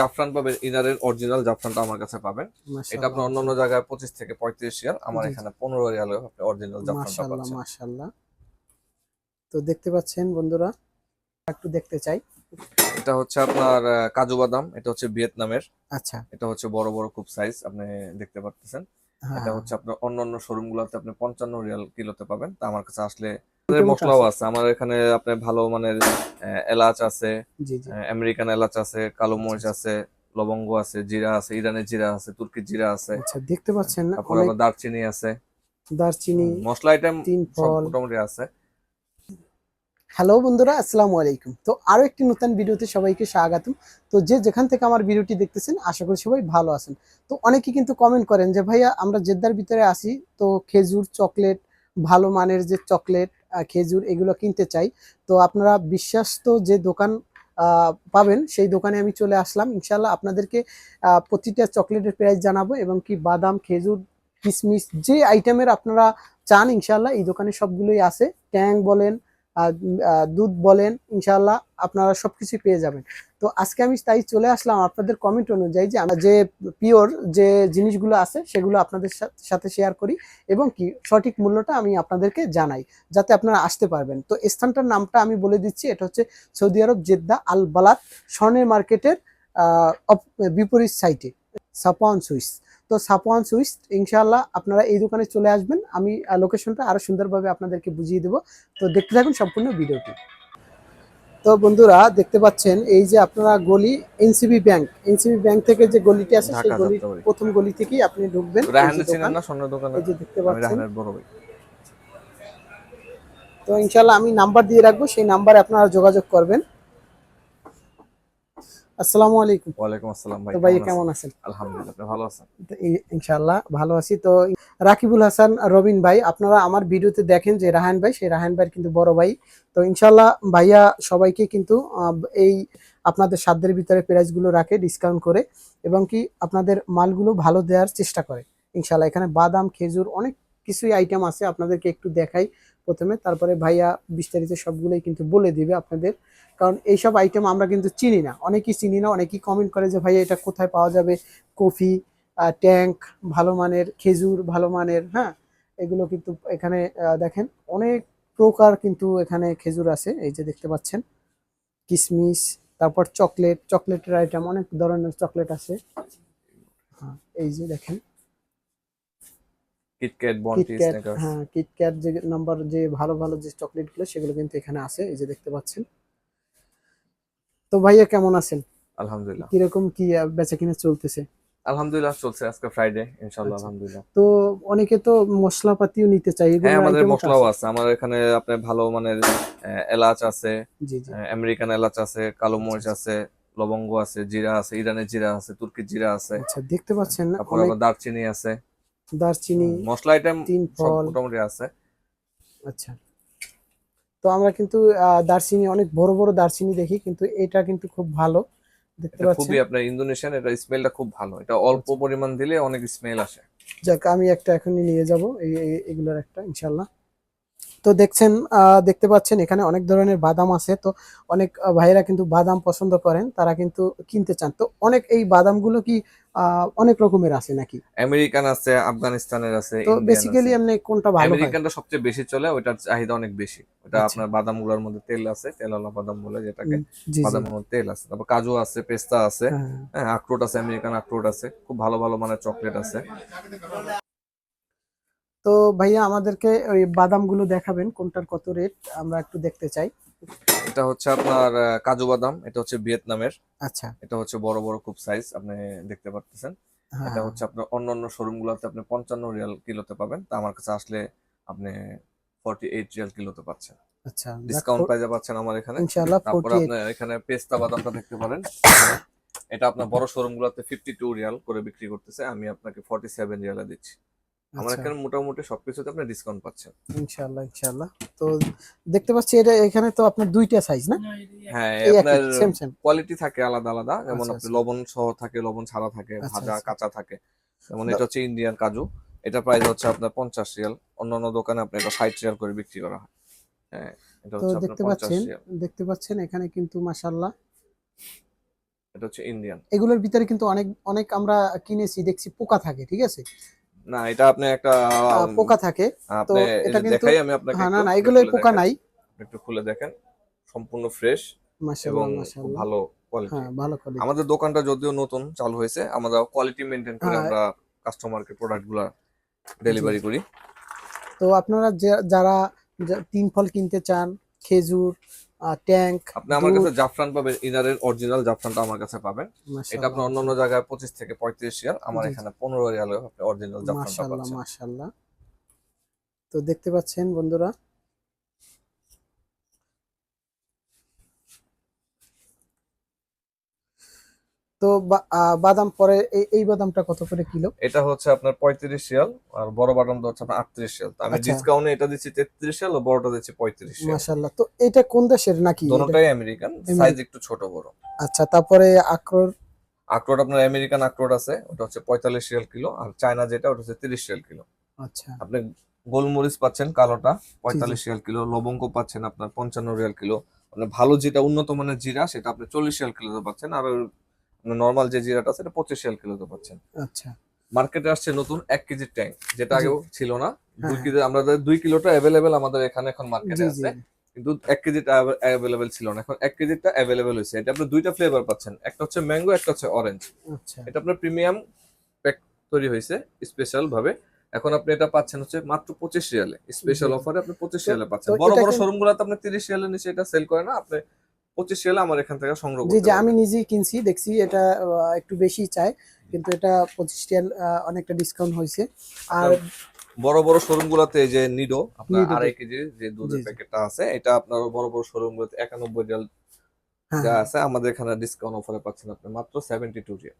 জাফরান পাবেন ইনারের অরিজিনাল জাফরানটা আমার কাছে পাবেন। এটা আপনার অন্যান্য জায়গায় পঁচিশ থেকে পঁয়ত্রিশ রিয়াল আমার। এখানে পনেরো রিয়ালে আপনি অরিজিনাল জাফরানটা পাচ্ছেন। তো দেখতে পাচ্ছেন বন্ধুরা একটু দেখতে চাই। এটা হচ্ছে আপনার কাজু বাদাম এটা হচ্ছে ভিয়েতনামের। আচ্ছা। এটা হচ্ছে বড় বড় খুব সাইজ আপনি দেখতে পাচ্ছেন হ্যাঁ এটা হচ্ছে আপনার অন্যান্য শোরুম গুলোতে আপনি পঞ্চান্ন রিয়াল কিলোতে পাবেন। তা আমার কাছে আসলে মশলাও আছে। আমার এখানে আপনার ভালো মানের এলাচ আছে আমেরিকান এলাচ আছে কালো মরিচ আছে লবঙ্গ আছে জিরা আছে ইরানের জিরা আছে তুর্কির জিরা আছে। আচ্ছা দেখতে পাচ্ছেন তারপর অনেক আবার দারচিনি আছে। দারচিনি মশলা আইটেম তিন ফল। মোটামুটি আছে। হ্যালো বন্ধুরা আসসালামু আলাইকুম। তো আরও একটি নতুন ভিডিওতে সবাইকে স্বাগতম। তো যে যেখান থেকে আমার ভিডিওটি দেখতেছেন আশা করি সবাই ভালো আছেন। তো অনেকে কিন্তু কমেন্ট করেন যে ভাইয়া আমরা জেদ্দার ভিতরে আসি তো খেজুর চকলেট ভালো মানের যে চকলেট খেজুর এগুলো কিনতে চাই। তো আপনারা বিশ্বাস্ত যে দোকান পাবেন, সেই দোকানে আমি চলে আসলাম। ইনশাল্লাহ আপনাদেরকে প্রতিটা চকলেটের প্রাইস জানাব এবং কি বাদাম, খেজুর, কিশমিশ, যে আইটেমের আপনারা চান ইনশাল্লাহ এই দোকানে সবগুলোই আছে। ট্যাং বলেন দুধ বলেন ইনশাল্লাহ আপনারা সবকিছু পেয়ে যাবেন। তো আজকে আমি তাই চলে আসলাম আপনাদের কমেন্ট অনুযায়ী যে আমরা যে পিওর যে জিনিসগুলো আছে, সেগুলো আপনাদের সাথে শেয়ার করি এবং কি সঠিক মূল্যটা আমি আপনাদেরকে জানাই, যাতে আপনারা আসতে পারবেন। তো স্থানটার নামটা আমি বলে দিচ্ছি, এটা হচ্ছে সৌদি আরব জেদ্দা আল বালাত স্বর্ণের মার্কেটের বিপরীত সাইটে সাপওয়ান সুইস। তো সাপওয়ান সুইস ইনশাআল্লাহ আপনারা এই দোকানে চলে আসবেন। আমি লোকেশনটা আরও সুন্দরভাবে আপনাদেরকে বুঝিয়ে দেবো। তো দেখতে থাকুন সম্পূর্ণ ভিডিওটি। তো বন্ধুরা দেখতে পাচ্ছেন এই যে আপনারা গলি এনসিবি ব্যাংক এনসিবি ব্যাংক থেকে যে গলিটি আছে সেই গলি। প্রথম গলি থেকেই আপনি ঢুকবেন। এই যে দেখতে পাচ্ছেন। রাহানের বড় ভাই। তো ইনশাআল্লাহ আমি নাম্বার দিয়ে রাখব সেই নাম্বারে আপনারা যোগাযোগ করবেন। আসসালামু আলাইকুম। ওয়ালাইকুম আসসালাম ভাই তো ভাই কেমন আছেন? আলহামদুলিল্লাহ আপনি ভালো আছেন? ইনশাআল্লাহ ভালো আছি। তো রাকিবুল হাসান রবিন ভাই আপনারা আমার ভিডিওতে দেখেন যে রাহান ভাই সেই রাহান ভাইয়ের কিন্তু বড় ভাই। তো ইনশাআল্লাহ ভাইয়া সবাইকে কিন্তু এই আপনাদের সাধ্যের ভিতরে প্রাইসগুলো রাখে ডিসকাউন্ট করে এবং কি আপনাদের মালগুলো ভালো দেওয়ার চেষ্টা করে। ইনশাআল্লাহ এখানে বাদাম খেজুর অনেক কিছুই আইটেম আছে আপনাদেরকে একটু দেখাই। প্রথমে, তারপরে ভাইয়া বিস্তারিত সবগুলোই কিন্তু বলে দিবে আপনাদের। কারণ এইসব আইটেম আমরা কিন্তু চিনি না। অনেকেই চিনি না, অনেকেই কমেন্ট করে যে, ভাইয়া, এটা কোথায় পাওয়া যাবে? কফি ট্যাঙ্ক, ভালো মানের খেজুর, ভালো মানের হ্যাঁ? এগুলো কিন্তু এখানে দেখেন অনেক প্রকার কিন্তু এখানে খেজুর আছে। এই যে দেখতে পাচ্ছেন কিশমিশ তারপর চকলেট, চকলেটের আইটেম অনেক ধরনের চকলেট আছে। হ্যাঁ এই যে দেখেন। কিটক্যাট বন্টি স্ন্যাকার্স হ্যাঁ কিটক্যাট যে নাম্বার যে ভালো ভালো যে চকলেটগুলো সেগুলো কিন্তু এখানে আছে এই যে দেখতে পাচ্ছেন। তো ভাইয়া কেমন আছেন? আলহামদুলিল্লাহ। কীরকম কি বেচা কিনা চলতেছে? আলহামদুলিল্লাহ চলছে আজকে ফ্রাইডে ইনশাআল্লাহ আচ্ছা। আলহামদুলিল্লাহ। তো অনেকে তো মশলাপাতিও নিতে চাই হ্যাঁ আমাদের মশলাও আছে? আমার এখানে আপনার ভালো মানের এলাচ আছে আমেরিকান এলাচ আছে কালো মরিচ আছে লবঙ্গ আছে জিরা আছে ইরানের জিরা আছে তুর্কির জিরা আছে আচ্ছা দেখতে পাচ্ছেন আবার দারচিনি আছে। দারচিনি মশলা আইটেম তিন ফল মোটামুটি আছে। আচ্ছা। তো আমরা কিন্তু দারচিনি অনেক বড় বড় দারচিনি দেখি কিন্তু এটা কিন্তু খুব ভালো। দেখতে পাচ্ছেন? খুবই আপনার ইন্দোনেশিয়ান এটা স্মেলটা খুব ভালো। এটা অল্প আচ্ছা। পরিমাণ দিলে অনেক স্মেল আসে। যাক আমি একটা এখনই নিয়ে যাব এগুলোর একটা ইনশাল্লাহ তো দেখছেন আহ, দেখতে পাচ্ছেন এখানে অনেক ধরনের বাদাম আছে। তো অনেক আহ, ভাইয়েরা কিন্তু বাদাম পছন্দ করেন তারা কিন্তু কিনতে চান। তো অনেক এই বাদামগুলো কি অনেক রকমের আছে নাকি? আমেরিকান আছে আফগানিস্তানের আছে তো বেসিক্যালি। এমনি কোনটা ভালো আমেরিকানটা সবচেয়ে বেশি চলে ওটার চাহিদা অনেক বেশি। ওটা আচ্ছা। আপনার বাদামগুলার মধ্যে তেল আছে তেল তেলওয়ালা বাদাম বলে যেটাকে। বাদামের মধ্যে তেল আছে। তারপর কাজু আছে পেস্তা আছে। হ্যাঁ। হ্যাঁ আখরোট আছে আমেরিকান আখরোট আছে খুব ভালো ভালো মানে চকলেট আছে। তো ভাইয়া আমাদেরকে ওই বাদামগুলো দেখাবেন কোনটার কত রেট আমরা একটু দেখতে চাই। এটা হচ্ছে আপনার কাজু বাদাম এটা হচ্ছে ভিয়েতনামের। আচ্ছা। এটা হচ্ছে বড় বড় খুব সাইজ আপনি দেখতে পারতেছেন। হ্যাঁ এটা হচ্ছে আপনার অন্যান্য শোরুম গুলোতে আপনি পঞ্চান্ন রিয়াল কিলোতে পাবেন। তা আমার কাছে আসলে আপনি ফর্টি এইট রিয়াল কিলোতে পাচ্ছেন। আচ্ছা ডিসকাউন্ট প্রাইজে পাচ্ছেন আমার এখানে। ইনশাআল্লাহ তারপর আপনার এখানে পেস্তা বাদামটা দেখতে পারেন। এটা আপনার বড় শোরুম গুলোতে ফিফটি টু রিয়াল করে বিক্রি করতেছে। আমি আপনাকে ফর্টি সেভেন রিয়ালে দিচ্ছি। আমার আচ্ছা। এখানে মোটামুটি সবকিছুতে আপনি ডিসকাউন্ট পাচ্ছেন। ইনশাআল্লাহ ইনশাআল্লাহ। তো দেখতে পাচ্ছি এটা এখানে তো আপনার দুইটা সাইজ না? হ্যাঁ আপনার একই সেম সেম কোয়ালিটি থাকে আলাদা আলাদা। যেমন আচ্ছা, আপনি আচ্ছা। লবণ সহ থাকে লবণ ছাড়া থাকে আচ্ছা, ভাজা আচ্ছা। কাঁচা থাকে। যেমন এটা হচ্ছে ইন্ডিয়ান কাজু। এটা প্রাইস হচ্ছে আপনার পঞ্চাশ রিয়াল। অন্যান্য দোকানে আপনি এটা ষাট রিয়াল করে বিক্রি করা হয়। হ্যাঁ এটা হচ্ছে দেখতে পাচ্ছেন দেখতে পাচ্ছেন এখানে কিন্তু মাশাআল্লাহ। এটা হচ্ছে ইন্ডিয়ান এগুলোর ভিতরে কিন্তু অনেক অনেক আমরা কিনেছি দেখছি পোকা থাকে ঠিক আছে? না এটা আপনি একটা পোকা থাকে আপনি এটা কিন্তু- দেখাই আমি আপনাকে হ্যাঁ না না এগুলো পোকা নাই। একটু খুলে দেখেন সম্পূর্ণ ফ্রেশ মাশাআল্লাহ মাশাআল্লাহ। ভালো কোয়ালিটি হ্যাঁ ভালো কোয়ালিটি আমাদের দোকানটা যদিও নতুন চালু হয়েছে আমরা কোয়ালিটি মেনটেন করে হ্যাঁ। আমরা কাস্টমারকে প্রোডাক্টগুলা ডেলিভারি করি। তো আপনারা যারা তিন ফল কিনতে চান খেজুর ট্যাঙ্ক আপনি আমার কাছে জাফরান পাবেন ইনারের অরিজিনাল জাফরানটা আমার কাছে পাবেন। এটা আপনার অন্যান্য জায়গায় পঁচিশ থেকে পঁয়ত্রিশ রিয়াল আমার। এখানে পনেরো রিয়ালে আপনি অরিজিনাল জাফরানটা পাচ্ছেন। মাশাআল্লাহ। তো দেখতে পাচ্ছেন বন্ধুরা তো বাদাম পরে এই- বাদামটা কত করে কিলো? এটা হচ্ছে আপনার পঁয়ত্রিশ শিয়াল আর বড় বাদামটা হচ্ছে আপনার আটত্রিশ রিয়াল তো আমি আচ্ছা। ডিসকাউন্টে এটা দিচ্ছি তেত্রিশ রিয়াল ও বড়টা দিচ্ছি পঁয়ত্রিশ মাশাআল্লাহ। তো এটা কোন দেশের নাকি দোনোটাই আমেরিকান সাইজ একটু ছোট বড়। আচ্ছা তারপরে আখরোট? আখরোট আপনার আমেরিকান আখরোট আছে ওটা হচ্ছে পঁয়তাল্লিশ রিয়াল কিলো আর চায়না যেটা ওটা হচ্ছে তিরিশ রিয়াল কিলো। আচ্ছা। আপনি গোলমরিচ পাচ্ছেন কালোটা পঁয়তাল্লিশ রিয়াল কিলো লবঙ্গ পাচ্ছেন আপনার পঞ্চান্ন রিয়াল কিলো। মানে ভালো যেটা উন্নত মানের জিরা সেটা আপনি চল্লিশ রিয়াল কিলো পাচ্ছেন আর নর্মাল যে জিরাটা আছে এটা পঁচিশ রিয়াল কিলোতে পাচ্ছেন। আচ্ছা। মার্কেটে আসছে নতুন এক কেজির ট্যাঙ্ক যেটা। আগেও ছিল না। দুই হ্যাঁ। কেজি আমাদের দুই কিলোটা অ্যাভেলেবেল আমাদের এখানে এখন মার্কেটে আছে কিন্তু এক কেজিটা অ্যাভেলেবেল ছিল না। এখন এক কেজিটা অ্যাভেলেবেল হয়েছে। এটা আপনি দুইটা ফ্লেভার পাচ্ছেন একটা হচ্ছে ম্যাঙ্গো একটা হচ্ছে অরেঞ্জ আচ্ছা। এটা আপনার প্রিমিয়াম প্যাক তৈরি হয়েছে স্পেশাল ভাবে। এখন আপনি এটা পাচ্ছেন হচ্ছে মাত্র পঁচিশ রিয়ালে। স্পেশাল অফারে আপনি পঁচিশ রিয়ালে পাচ্ছেন। বড় বড় শোরুম গুলাতে আপনি তিরিশ রিয়ালের নিচে এটা সেল করে না আপনি পঁচিশ রিয়ালে আমার এখান থেকে সংগ্রহ জি যে আমি নিজেই কিনছি দেখছি এটা একটু বেশি চাই কিন্তু এটা পঁচিশ রিয়াল অনেকটা ডিসকাউন্ট হয়েছে। আর বড় বড় শোরুম গুলাতে যে নিডো আপনার। আড়াই কেজি যে দুধের জি, জি। প্যাকেটটা আছে এটা আপনার বড় বড় শোরুম গুলোতে একানব্বই রিয়াল হ্যাঁ, যা হ্যাঁ, আছে আমাদের এখানে ডিসকাউন্ট অফারে পাচ্ছেন আপনি মাত্র সেভেন্টি টু রিয়াল।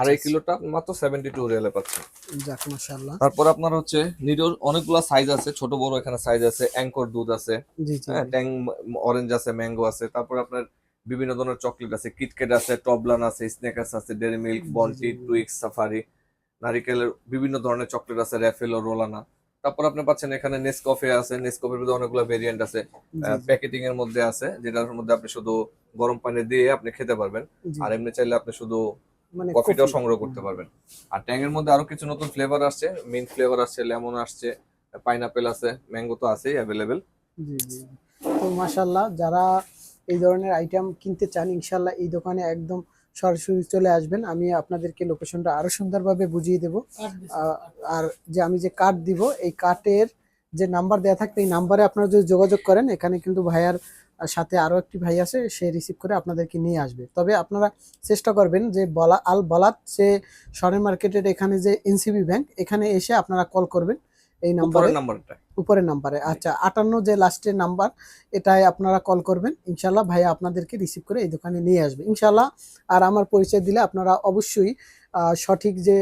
আড়াই আচ্ছা। কিলোটা মাত্র সেভেন্টি টু রিয়ালে পাচ্ছেন। যাক মাশাআল্লাহ। তারপর আপনার হচ্ছে নিডোর অনেকগুলো সাইজ আছে ছোট বড় এখানে সাইজ আছে অ্যাঙ্কর দুধ আছে ট্যাং অরেঞ্জ আছে ম্যাঙ্গো আছে তারপর আপনার বিভিন্ন ধরনের চকলেট আছে কিটকেট আছে টবলান আছে স্নেকার্স আছে Dairy Milk Bounty. Twix Safari নারিকেলের বিভিন্ন ধরনের চকলেট আছে র্যাফেল ও রোলানা তারপর আপনি পাচ্ছেন এখানে নেসকফে আছে নেসকফের মধ্যে অনেকগুলো ভেরিয়েন্ট আছে প্যাকেটিং এর মধ্যে আছে যেটার মধ্যে আপনি শুধু গরম পানি দিয়ে আপনি খেতে পারবেন। আর এমনি চাইলে আপনি শুধু মানে কফিটাও সংগ্রহ করতে পারবেন। আর ট্যাঙ্গের মধ্যে আরও কিছু নতুন ফ্লেভার আসছে। মিন্ট ফ্লেভার আসছে লেমন আসছে পাইনাপেল আছে ম্যাঙ্গো তো আছেই অ্যাভেলেবেল জি জি তো মাশাআল্লাহ যারা এই ধরনের আইটেম কিনতে চান ইনশাল্লাহ এই দোকানে একদম সরাসরি চলে আসবেন। আমি আপনাদেরকে লোকেশনটা আরও সুন্দরভাবে বুঝিয়ে দেব। আহ, আর যে আমি যে কার্ড দিব এই কার্ডের যে নাম্বার দেওয়া থাকবে এই নাম্বারে আপনারা যদি যোগাযোগ করেন এখানে কিন্তু ভাইয়ার সাথে আরও একটি ভাই আছে সে রিসিভ করে আপনাদেরকে নিয়ে আসবে। তবে আপনারা চেষ্টা করবেন যে বলা আল বলাত সে শহরের মার্কেটের এখানে যে এনসিবি ব্যাংক এখানে এসে আপনারা কল করবেন এই নাম্বারে। উপরের নাম্বারে আচ্ছা আটান্ন যে লাস্টের নাম্বার এটাই আপনারা কল করবেন। ইনশাল্লাহ ভাইয়া আপনাদেরকে রিসিভ করে এই দোকানে নিয়ে আসবে। ইনশাল্লাহ আর আমার পরিচয় দিলে আপনারা অবশ্যই সঠিক যে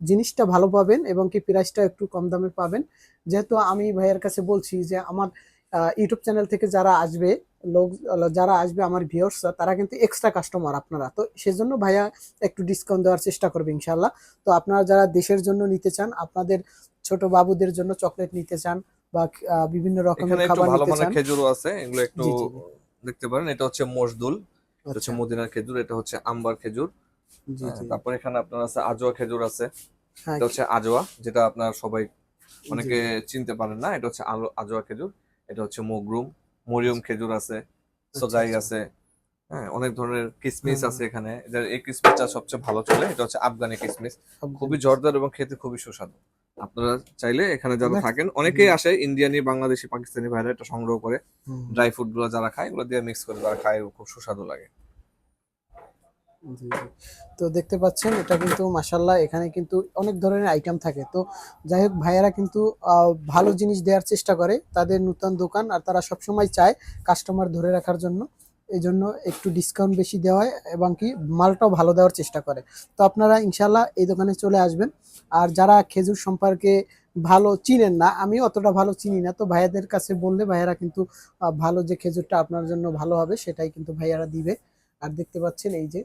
জিনিসটা ভালো পাবেন এবং কি প্রাইসটা একটু কম দামে পাবেন। যেহেতু আমি ভাইয়ের কাছে বলছি যে আমার ইউটিউব চ্যানেল থেকে যারা আসবে লোক যারা আসবে আমার ভিউয়ার্স তারা কিন্তু এক্সট্রা কাস্টমার আপনারা। তো সেজন্য ভাইয়া একটু ডিসকাউন্ট দেওয়ার চেষ্টা করবে ইনশাল্লাহ তো আপনারা যারা দেশের জন্য নিতে চান আপনাদের ছোট বাবুদের জন্য চকলেট নিতে চান বা বিভিন্ন রকমের খাবার নিতে চান। খেজুরও আছে এগুলো একটু। দেখতে পারেন। এটা হচ্ছে মশদুল এটা হচ্ছে আচ্ছা, মদিনার খেজুর এটা হচ্ছে আম্বার খেজুর। জি, হ্যাঁ, জি। তারপর এখানে আপনার আছে আজোয়া খেজুর আছে। হ্যাঁ, এটা হচ্ছে আজোয়া যেটা আপনার সবাই অনেকে চিনতে পারেন না এটা হচ্ছে আজোয়া খেজুর। এটা হচ্ছে মগরুম। মরিয়ম খেজুর আছে সোজাই আচ্ছা। আছে হ্যাঁ অনেক ধরনের কিসমিস আছে এখানে। এদের এই কিসমিসটা সবচেয়ে ভালো চলে এটা হচ্ছে আফগানি কিসমিস। খুবই জর্দার এবং খেতে খুবই সুস্বাদু। আপনারা চাইলে এখানে যারা থাকেন অনেকেই আসে ইন্ডিয়ানি বাংলাদেশি পাকিস্তানি ভাইরা এটা সংগ্রহ করে। ড্রাই ফ্রুটগুলো যারা খায় এগুলো দিয়ে মিক্স করে যারা খায় খুব সুস্বাদু লাগে। তো দেখতে পাচ্ছেন, এটা কিন্তু মাসাল্লাহ এখানে কিন্তু অনেক ধরনের আইটেম থাকে। তো যাই হোক, ভাইয়ারা কিন্তু ভালো জিনিস দেওয়ার চেষ্টা করে তাদের নতুন দোকান, আর তারা সবসময় চায় কাস্টমার ধরে রাখার জন্য। এই জন্য একটু ডিসকাউন্ট বেশি দেওয়া হয় এবং কি মালটাও ভালো দেওয়ার চেষ্টা করে। তো আপনারা ইনশাল্লাহ এই দোকানে চলে আসবেন। আর যারা খেজুর সম্পর্কে ভালো চিনেন না, আমি অতটা ভালো চিনি না, তো ভাইয়াদের কাছে বললে ভাইয়ারা কিন্তু ভালো যে খেজুরটা আপনার জন্য ভালো হবে, সেটাই কিন্তু ভাইয়ারা দিবে। আর দেখতে পাচ্ছেন এই যে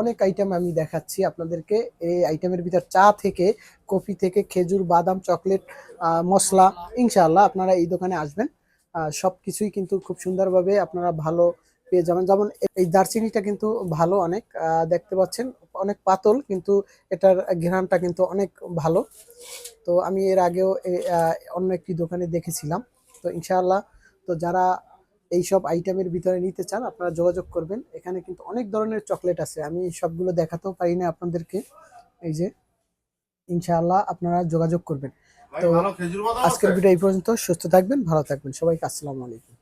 অনেক আইটেম আমি দেখাচ্ছি আপনাদেরকে। এই আইটেমের ভিতর চা থেকে, কফি থেকে, খেজুর, বাদাম চকলেট মশলা ইনশাআল্লাহ আপনারা এই দোকানে আসবেন। সব কিছুই কিন্তু খুব সুন্দরভাবে আপনারা ভালো পেয়ে যাবেন। যেমন এই দারচিনিটা কিন্তু ভালো অনেক দেখতে পাচ্ছেন, অনেক পাতল, কিন্তু এটার ঘ্রাণটা কিন্তু অনেক ভালো। তো আমি এর আগেও অন্য একটি দোকানে দেখেছিলাম। তো ইনশাআল্লাহ, তো যারা এইসব আইটেমের ভিতরে নিতে চান আপনারা যোগাযোগ করবেন। এখানে কিন্তু অনেক ধরনের চকলেট আছে। আমি সবগুলো দেখাতেও পারি না আপনাদেরকে। এই যে ইনশাআল্লাহ আপনারা যোগাযোগ করবেন। তো আজকের? ভিডিও এই পর্যন্ত। সুস্থ থাকবেন ভালো থাকবেন। সবাইকে আসসালামু আলাইকুম।